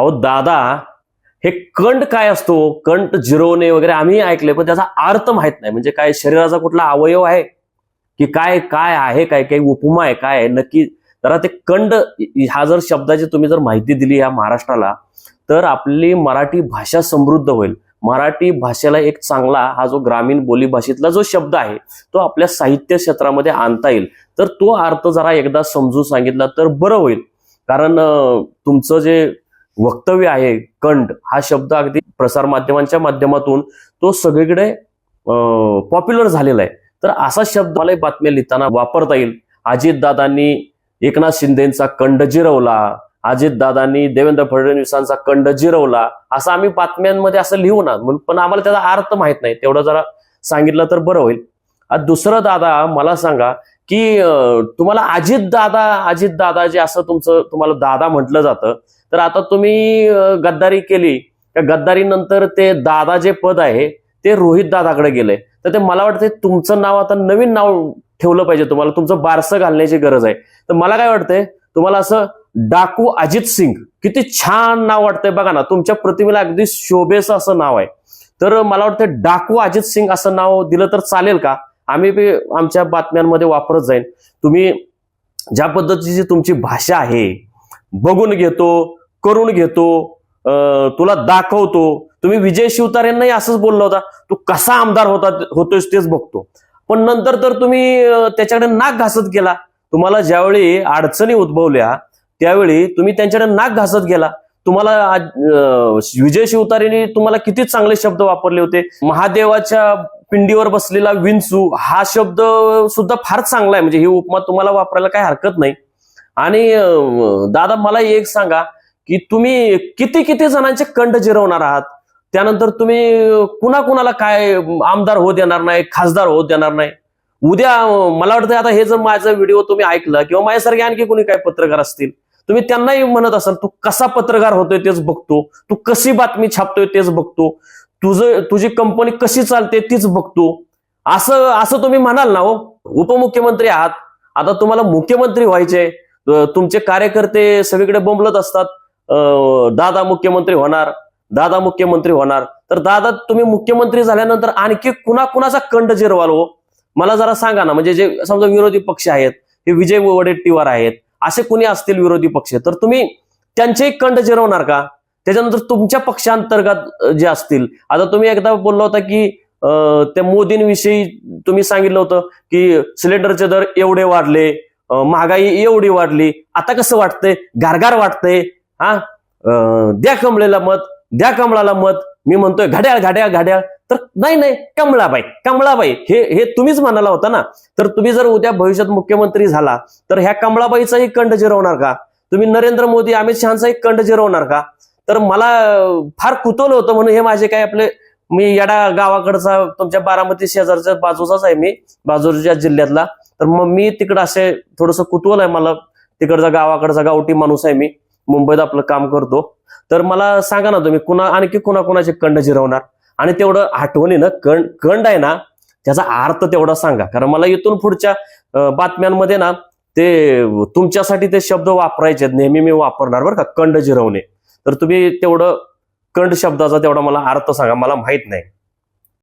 अहो दादा हे कंट काय असतो? कंठ जिरवणे वगैरे आम्ही ऐकले पण त्याचा अर्थ माहीत नाही. म्हणजे काय शरीराचा कुठला अवयव आहे? की काय काय आहे? काय काही उपमा आहे? काय आहे? नक्की जरा ते कंड हा जर शब्दाची तुम्ही जर माहिती दिली या महाराष्ट्राला तर आपली मराठी भाषा समृद्ध होईल. मराठी भाषेला एक चांगला हा जो ग्रामीण बोलीभाषेतला जो शब्द आहे तो आपल्या साहित्य क्षेत्रामध्ये आणता येईल. तर तो अर्थ जरा एकदा समजून सांगितला तर बरं होईल. कारण तुमचं जे वक्तव्य आहे कंड हा शब्द अगदी प्रसारमाध्यमांच्या माध्यमातून तो सगळीकडे पॉप्युलर झालेला आहे. तर असा शब्द मला बातम्या लिहिताना वापरता येईल. अजितदादांनी एकनाथ शिंदेचा कंड जिरवला अजितदादांनी देवेंद्र फडणवीसांचा कंड जिरवला असं आम्ही बातम्यांमध्ये असं लिहू ना. म्हणून- पण आम्हाला त्याचा अर्थ माहीत नाही. तेवढं जरा सांगितलं तर बरं होईल. दुसरं दादा मला सांगा की तुम्हाला अजित दादा अजित दादा जे असं तुमचं तुम्हाला दादा म्हटलं जातं तर आता तुम्ही गद्दारी केली. त्या गद्दारीनंतर ते दादा जे पद आहे ते रोहित दादाकडे गेलंय तर ते मला वाटतं तुमचं नाव आता नवीन नाव ठेवलं पाहिजे तुम्हाला. तुमचं बारसं घालण्याची गरज आहे. तर मला काय वाटतंय तुम्हाला असं डाकू अजित सिंग किती छान नाव वाटतंय बघा ना. तुमच्या प्रतिमेला अगदी शोभेचं असं नाव आहे. तर मला वाटतं डाकू अजित सिंग असं नाव दिलं तर चालेल का? आम्ही बी आमच्या बातम्यांमध्ये वापरत जाईन. तुम्ही ज्या पद्धतीची तुमची भाषा आहे बघून घेतो करून घेतो तुला दाखवतो. तुम्ही विजय शिवतारेंनाही असंच बोलला होता तू कसा आमदार होता होतोस तेच बघतो. पण नंतर तर तुम्ही त्याच्याकडे नाक घासत गेला. तुम्हाला ज्यावेळी अडचणी उद्भवल्या त्यावेळी तुम्ही त्यांच्याकडे नाक घासत गेला. तुम्हाला विजय शिवतारेंनी तुम्हाला किती चांगले शब्द वापरले होते. महादेवाच्या पिंडीवर बसलेला विंचू हा शब्द सुद्धा फार चांगला आहे. म्हणजे ही उपमा तुम्हाला वापरायला काही हरकत नाही. आणि दादा मला एक सांगा की तुम्ही किती किती जणांचे कंड जिरवणार आहात? त्यानंतर तुम्ही कुणा कुणाला काय आमदार होत देणार नाही खासदार होत देणार नाही? उद्या मला वाटतं आता हे जर माझा व्हिडिओ तुम्ही ऐकला किंवा माझ्यासारखे आणखी कोणी काय पत्रकार असतील तुम्ही त्यांनाही म्हणत असाल तू कसा पत्रकार होतोय तेच बघतो. तू कशी बातमी छापतोय तेच बघतो. तुझं तुझी कंपनी कशी चालते तीच बघतो. असं असं तुम्ही म्हणाल ना हो. उपमुख्यमंत्री आहात. आता तुम्हाला मुख्यमंत्री व्हायचे तुमचे कार्यकर्ते सगळीकडे बोंबलत असतात. दादा मुख्यमंत्री होणार दादा मुख्यमंत्री होणार. तर दादा तुम्ही मुख्यमंत्री झाल्यानंतर आणखी कुणा कुणाचा कंड जिरवाल हो? मला जरा सांगा ना. म्हणजे जे समजा विरोधी पक्ष आहेत हे विजय वडेट्टीवार आहेत असे कुणी असतील विरोधी पक्ष? तर तुम्ही त्यांचेही कंड जिरवणार का? त्याच्यानंतर तुमच्या पक्षांतर्गत जे असतील. आता तुम्ही एकदा बोलला होता की त्या मोदींविषयी तुम्ही सांगितलं होतं की सिलेंडरचे दर एवढे वाढले महागाई एवढी वाढली. आता कसं वाटतंय? गारगार वाटतंय. हा? द्या कमळेला मत द्या कमळाला मत. मी म्हणतोय घड्याळ घड्याळ घड्याळ. तर नाही नाही कमळाबाई कमळाबाई हे हे तुम्हीच म्हणाला होता ना. तर तुम्ही जर उद्या भविष्यात मुख्यमंत्री झाला तर ह्या कमळाबाईचाही कंड जिरवणार का? तुम्ही नरेंद्र मोदी अमित शहाचाही कंड जिरवणार का? तर मला फार कुतवलं होतं म्हणून हे माझे काय आपले मी याडा गावाकडचा तुमच्या बारामती शेजारच्या बाजूचाच आहे मी बाजूच्या जिल्ह्यातला. तर मग मी तिकडं असे थोडंसं कुतूहल आहे मला. तिकडचा गावाकडचा गावठी माणूस आहे मी. मुंबईत आपलं काम करतो. तर मला सांगा ना तुम्ही कुणा आणखी कुणा कुणाचे कंड जिरवणार? आणि तेवढं आठवणीनं कंड कंड आहे ना त्याचा अर्थ तेवढा सांगा. कारण मला इथून पुढच्या बातम्यांमध्ये ना ते तुमच्यासाठी ते शब्द वापरायचे नेहमी मी वापरणार बरं का कंड जिरवणे. तर तुम्ही तेवढं कंड शब्दाचा तेवढा मला अर्थ सांगा मला माहीत नाही.